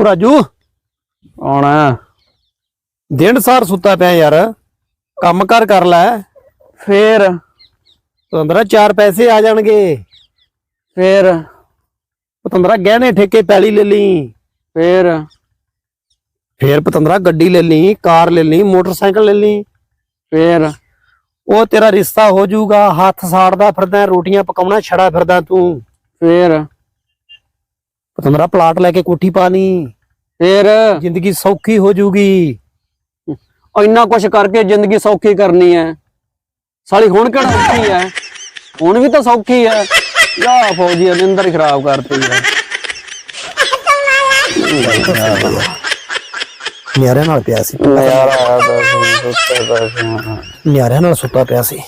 ਉਹ ਰਾਜੂ, ਆਉਣਾ। ਦਿਨ ਸਾਰ ਸੁੱਤਾ ਪਿਆ ਯਾਰ। ਕੰਮ ਕਰ ਕਰ ਲੈ। ਫੇਰ ਪਤੰਦਰਾ ਚਾਰ ਪੈਸੇ ਆ ਜਾਣਗੇ। ਫੇਰ ਪਤੰਦਰਾ ਗਹਿਣੇ ਠੇਕੇ ਪੈਲੀ ਲੈ ਲਈ। ਫੇਰ ਫੇਰ ਪਤੰਦਰਾ ਗੱਡੀ ਲੈ ਲਈ, ਕਾਰ ਲੈ ਲਈ, ਮੋਟਰਸਾਈਕਲ ਲੈ ਲਈ। ਫੇਰ ਉਹ ਤੇਰਾ ਰਿਸ਼ਤਾ ਹੋ ਜਾਊਗਾ, ਹੱਥ ਸਾੜਦਾ ਫਿਰਦਾ, ਰੋਟੀਆਂ ਪਕਾਉਣਾ, ਛੜਾ ਫਿਰਦਾ ਤੂੰ। ਫੇਰ ਪਤੰਦਰਾ ਪਲਾਟ ਲੈ ਕੇ ਕੋਠੀ ਪਾ ਲਈ ਫੇਰ? ਜ਼ਿੰਦਗੀ ਸੌਖੀ ਹੋ ਜਾਊਗੀ ਇੰਨਾ ਕੁਛ ਕਰਕੇ ਜ਼ਿੰਦਗੀ ਸੌਖੀ ਕਰਨੀ ਐ। ਸਾਲੀ ਹੁਣ ਕਿਹੜਾ ਔਖੀ ਐ? ਹੁਣ ਵੀ ਤਾਂ ਸੌਖੀ ਐ। ਯਾ ਫੌਜੀ ਅਨਿੰਦਰ ਹੀ ਖਰਾਬ ਕਰਤੀ ਐ। ਨਿਆਰਿਆਂ ਨਾਲ ਪਿਆ ਸੀ। ਸੀ। ਨਿਆਰਿਆਂ ਨਾਲ ਸੁੱਤਾ ਪਿਆ ਸੀ।